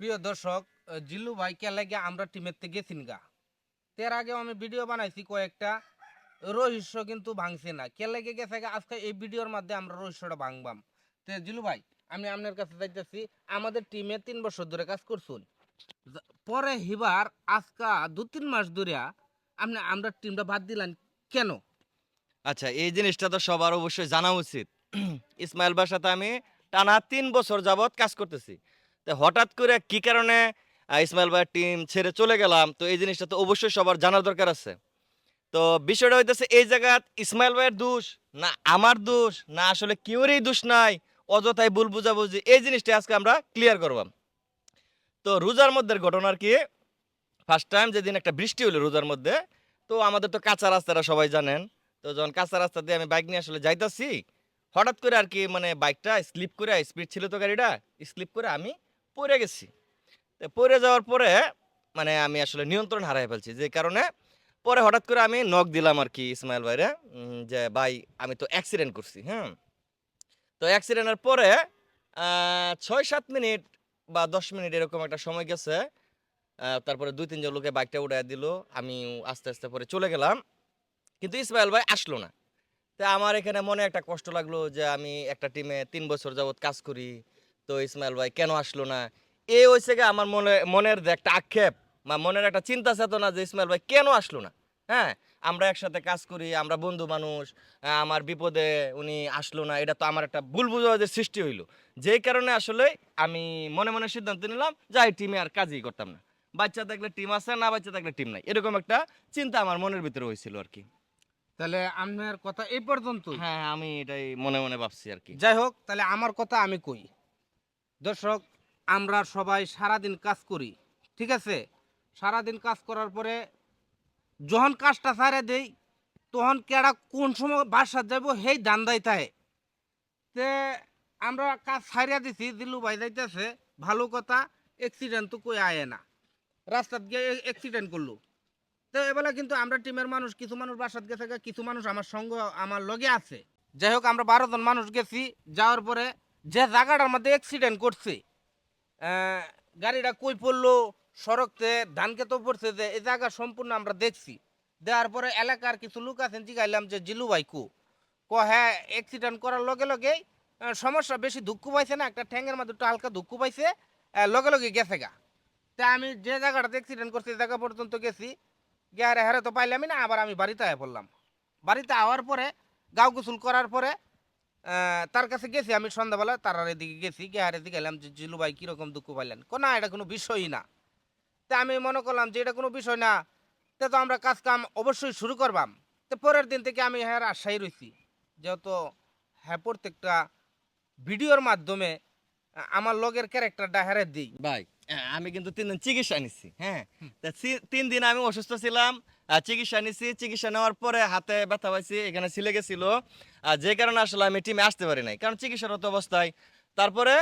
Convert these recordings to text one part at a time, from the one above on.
প্রিয় দর্শক জিল্লু ভাই কে আমরা টিমের থেকে গেছিন গা তের আগেও আমি ভিডিও বানাইছি কয়েকটা, রহস্য কিন্তু ভাঙছে না। কে লাগে গেছে আজকে এই ভিডিওর মধ্যে আমরা রহস্যটা ভাঙবাম। তে জিল্লু ভাই, আমি আপনার কাছে যাইতেছি আমাদের টিমে তিন বছর ধরে কাজ করছুন। পরে হিবার আজকা দু তিন মাস ধরে আপনি, আমরা টিমটা বাদ দিলেন কেন? আচ্ছা এই জিনিসটা তো সবার অবশ্যই জানা উচিত। ইসমাইল সাথে আমি টানা তিন বছর যাবৎ কাজ করতেছি। তো হঠাৎ করে কি কারণে ইসমাইল ভাইয়ের টিম ছেড়ে চলে গেলাম? তো এই জিনিসটা তো অবশ্যই সবার জানার দরকার আছে। তো বিষয়টা হইতেছে এই জায়গাত ইসমাইল ভাইয়ের দোষ, না আমার দোষ, না আসলে কেউরই দোষ নাই, অযথাই ভুল বুঝাবুঝি, এই জিনিসটা আজকে আমরা ক্লিয়ার করবাম। তো রোজার মধ্যে ঘটনা আর কি? ফার্স্ট টাইম যেদিন একটা বৃষ্টি হলো রোজার মধ্যে, তো আমাদের তো কাঁচা রাস্তাটা সবাই জানেন। তো যখন কাঁচা রাস্তা দিয়ে আমি বাইক নিয়ে আসলে যাইতাছি, হঠাৎ করে আর কি মানে বাইকটা স্লিপ করে স্পিড ছিল তো গাড়িটা স্লিপ করে আমি পড়ে গেছি। তো পড়ে যাওয়ার পরে মানে আমি আসলে নিয়ন্ত্রণ হারাই ফেলছি। যে কারণে পরে হঠাৎ করে আমি নখ দিলাম আর কি ইসমাইল ভাইরে যে, ভাই, আমি তো অ্যাক্সিডেন্ট করছি হ্যাঁ তো অ্যাক্সিডেন্টের পরে ছয় সাত মিনিট বা দশ মিনিট এরকম একটা সময় গেছে। তারপরে দুই তিনজন লোকে বাইকটা উঠাই দিল। আমি আস্তে আস্তে পরে চলে গেলাম। কিন্তু ইসমাইল ভাই আসলো না। তা আমার এখানে মনে একটা কষ্ট লাগল যে, আমি একটা টিমে তিন বছর যাবত কাজ করি। তো ইসমাইল ভাই কেন আসলো না? এ হয়েছে গিয়ে আমার মনে মনের যে একটা আক্ষেপ বা মনের একটা চিন্তা চেতনা যে ইসমাইল ভাই কেন আসলো না? হ্যাঁ আমরা একসাথে কাজ করি আমরা বন্ধু মানুষ আমার বিপদে উনি আসলো না এটা তো আমার একটা ভুল বুঝাবুঝির সৃষ্টি হইল। যেই কারণে আসলে আমি মনে মনে সিদ্ধান্ত নিলাম যাই টিমে আর কাজই করতাম না। বাচ্চা থাকলে টিম আছে না বাচ্চা থাকলে টিম নাই। এরকম একটা চিন্তা আমার মনের ভিতরে হয়েছিল আর কি। তাহলে আপনার কথা এই পর্যন্ত হ্যাঁ, আমি এটাই মনে মনে ভাবছি আর কি। যাই হোক তাহলে আমার কথা আমি কই? দর্শক, আমরা সবাই সারাদিন কাজ করি, ঠিক আছে? সারাদিন কাজ করার পরে যখন কাজটা সারে দেই, তখন কেডা কোন সময় বাসা যাব সেই দান্দাই থাকে। তে আমরা কাজ সারিয়া দিছি, দিলু ভাই যাইতেছে, ভালো কথা অ্যাক্সিডেন্ট তো কই আয় না। রাস্তাত গিয়ে অ্যাক্সিডেন্ট করল। তো এবেলা কিন্তু আমরা টিমের মানুষ, কিছু মানুষ বাসাত গেছে কিছু মানুষ আমার সঙ্গ, আমার লগে আছে। যাই হোক, আমরা বারো জন মানুষ গেছি, যাওয়ার পরে যে জায়গাটার মধ্যে অ্যাক্সিডেন্ট করছে গাড়িটা কই পড়ল, সড়কতে ধান খেতেও পড়ছে যে, এই জায়গা সম্পূর্ণ আমরা দেখছি। দেওয়ার পরে এলাকার কিছু লোক আছেন, জিগাইলাম যে, জিলু ভাই কু? ক হ্যাঁ অ্যাক্সিডেন্ট করার লগে লগেই সমস্যা বেশি দুঃখ পাইছে না, একটা ঠ্যাঙ্গের মধ্যে একটু হালকা দুঃখ পাইছে লগে লগে গেছে গা। তা আমি যে জায়গাটাতে অ্যাক্সিডেন্ট করছি, এই জায়গা পর্যন্ত গেছি, গিয়ে হ্যারে তো পাইলামই না, আবার আমি বাড়িতে আয় পড়লাম। বাড়িতে আওয়ার পরে, গাও গোসল করার পরে তার কাছে গেছি আমি সন্ধ্যাবেলা তার আর এদিকে গেছি গিয়ে আর এদিকে এলাম যে জিলু ভাই কীরকম দুঃখ পাইলেন? না এটা কোনো বিষয়ই না। তা আমি মনে করলাম যে এটা কোনো বিষয় না। তে তো আমরা কাজ কাম অবশ্যই শুরু করবাম। তো পরের দিন থেকে আমি হ্যাঁ আশাই রয়েছি যেহেতু হ্যাঁ প্রত্যেকটা ভিডিওর মাধ্যমে আমার লগের ক্যারেক্টারটা হ্যারে দিই। ভাই হ্যাঁ, আমি কিন্তু তিন দিন চিকিৎসা নিচ্ছি হ্যাঁ? তা তিন দিন আমি অসুস্থ ছিলাম চিকিৎসা নিচ্ছি চিকিৎসা নেওয়ার পরে হাতে ব্যথা পাইছি এখানে ছিলে গেছিল। আর যে কারণে আসলে আমি টিমে আসতে পারি নাই কারণ চিকিৎসারত অবস্থায়। তারপরে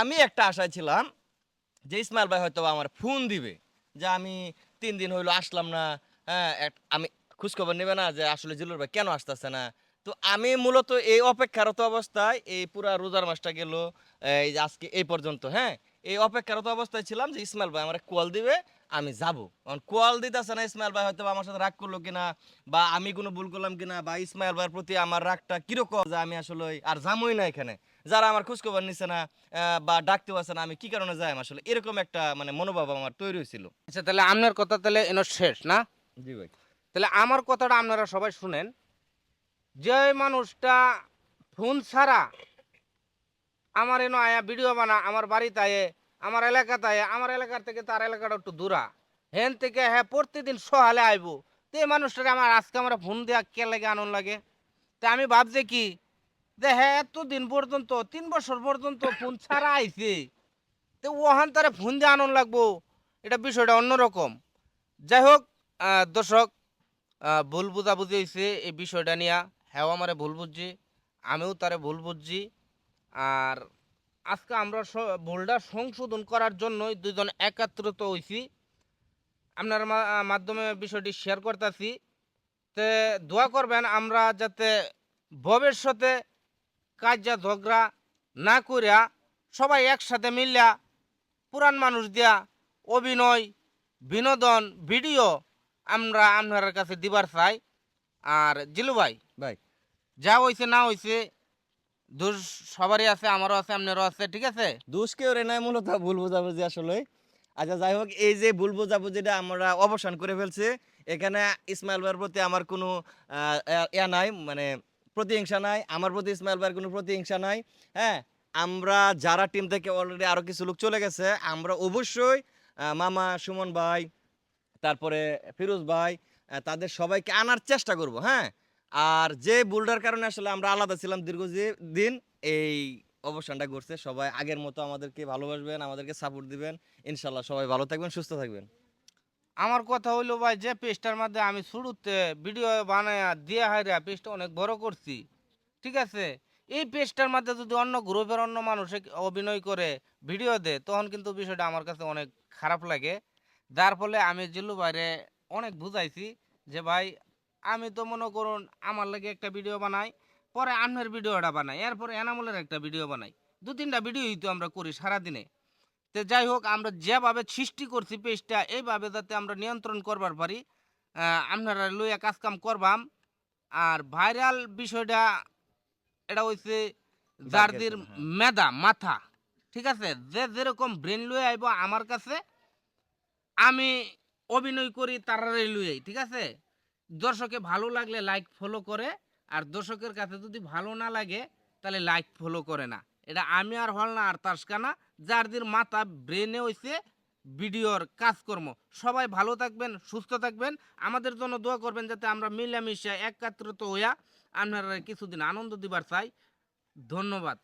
আমি একটা আশায় ছিলাম যে ইসমাইল ভাই হয়তো আমার ফোন দিবে যে আমি তিন দিন হইল আসলাম না হ্যাঁ আমি খোঁজখবর নেবে না যে আসলে জিলুর ভাই কেন আসতেছে না। তো আমি মূলত এই অপেক্ষারত অবস্থায় এই পুরা রোজার মাসটা গেল এই আজকে এই পর্যন্ত হ্যাঁ? এই অপেক্ষারত অবস্থায় ছিলাম যে ইসমাইল ভাই আমার কল দিবে আমি যাব। কারণ কল দিতেছে না ইসমাইল ভাই হয়তো আমার সাথে রাগ করল কিনা বা আমি কোনো ভুল করলাম কিনা বা ইসমাইল ভাইয়ের প্রতি আমার রাগটা কীরকম যে আমি আসলে আর যামই না এখানে। যারা আমার খোঁজখবর নিচ্ছে না বা ডাকতেও আছে না আমি কি কারণে যাই আসলে? এরকম একটা মানে মনোভাব আমার তৈরি হয়েছিল। আচ্ছা তাহলে আপনার কথা তাহলে এনো শেষ না? জি ভাই। তাহলে আমার কথাটা আপনারা সবাই শুনেন। যে মানুষটা ফোন ছাড়া আমার এনো আয়া ভিডিও বানা, আমার বাড়িতে আয়ে, আমার এলাকাতে আয়ে, আমার এলাকার থেকে তার এলাকাটা একটু দূরা। হেন থেকে হ্যাঁ প্রতিদিন সহালে আইব। তো এই মানুষটাকে আমার আজকে আমার ফোন দেওয়া কে লাগে আনন্দ লাগে? তা আমি ভাবছি কি যে হ্যাঁ এতদিন পর্যন্ত, তিন বছর পর্যন্ত ফোন ছাড়া আইছে। তো ওহান তারে ফোন দিয়ে আনন্দ লাগবো। এটা বিষয়টা অন্যরকম। যাই হোক দর্শক ভুল বুঝাবুঝি হয়েছে এই বিষয়টা নিয়ে। হ্যাঁ আমারে ভুল বুঝছি, আমিও তারে ভুল বুঝছি। আর আজকে আমরা ভুলটা সংশোধন করার জন্যই দুজন একাত্রিত হয়েছি আপনার মাধ্যমে বিষয়টি শেয়ার করতেছি। তে দোয়া করবেন আমরা যাতে ভবিষ্যতে কাজ যা ঝগড়া না করিয়া সবাই একসাথে মিলিয়া পুরান মানুষ দিয়া অভিনয় বিনোদন ভিডিও আমরা আপনার কাছে দিবার চাই। আর জিলু ভাই ভাই। যা হইছে না হইছে দোষ সবারই আছে, আমারও আছে, আপনারও আছে, ঠিক আছে? দোষ কেউ রে নাই, মূলত ভুল বোঝাবুঝি আসলে আচ্ছা যাই হোক, এই যে ভুল বোঝাবুঝিটা আমরা অবসান করে ফেলছি। এখানে ইসমাইল ভাইয়ের প্রতি আমার কোনো ইয়া নাই মানে প্রতিহিংসা নাই। আমার প্রতি ইসমাইল ভাইয়ের কোনো প্রতিহিংসা নাই হ্যাঁ? আমরা যারা টিম থেকে অলরেডি আরও কিছু লোক চলে গেছে, আমরা অবশ্যই মামা সুমন ভাই, তারপরে ফিরোজ ভাই তাদের সবাইকে আনার চেষ্টা করব হ্যাঁ? আর যে বুলডার কারণে আসলে আমরা আলাদা ছিলাম দীর্ঘ দিন, এই অবসানটা করছে সবাই আগের মতো আমাদেরকে ভালোবাসবেন, আমাদেরকে সাপোর্ট দিবেন। ইনশাল্লাহ সবাই ভালো থাকবেন, সুস্থ থাকবেন। আমার কথা হইল ভাই, যে পেজটার মধ্যে আমি শুরুতে ভিডিও বানায়া দিয়ে হাইরা পেজটা অনেক বড় করছি, ঠিক আছে? এই পেজটার মধ্যে যদি অন্য গ্রুপের অন্য মানুষ অভিনয় করে ভিডিও দেয়, তখন কিন্তু বিষয়টা আমার কাছে অনেক খারাপ লাগে। যার ফলে আমি জিল্লু ভাইরে অনেক বুঝাইছি যে ভাই আমি তো মনে করুন আমার লাগে একটা ভিডিও বানাই পরে আন্নের ভিডিওটা বানাই এরপরে এনামলের একটা ভিডিও বানাই। দু তিনটা ভিডিওই তো আমরা করি সারাদিনে। তো যাই হোক আমরা যেভাবে সৃষ্টি করছি পেজটা এইভাবে যাতে আমরা নিয়ন্ত্রণ করবার পারি আপনারা লইয়া কাজ কাম করবাম। আর ভাইরাল বিষয়টা এটা হইছে জারদির হ্যাঁ। মেধা মাথা। ঠিক আছে? যে যেরকম ব্রেন লয়ে আইব আমার কাছে আমি অভিনয় করি তারারে লুই ঠিক আছে? দর্শকে ভালো লাগলে লাইক ফলো করে, আর দর্শকের কাছে যদি ভালো না লাগে, তাহলে লাইক ফলো করে না। এটা আমি আর হল না, আর তাসকানা, যার দিন মাথা ব্রেনে হইছে, ভিডিওর কাজকর্ম। সবাই ভালো থাকবেন, সুস্থ থাকবেন। আমাদের জন্য দোয়া করবেন যাতে আমরা মিলামিশা, একাত্রিত হইয়া আপনারা কিছুদিন আনন্দ দিবার চাই। ধন্যবাদ।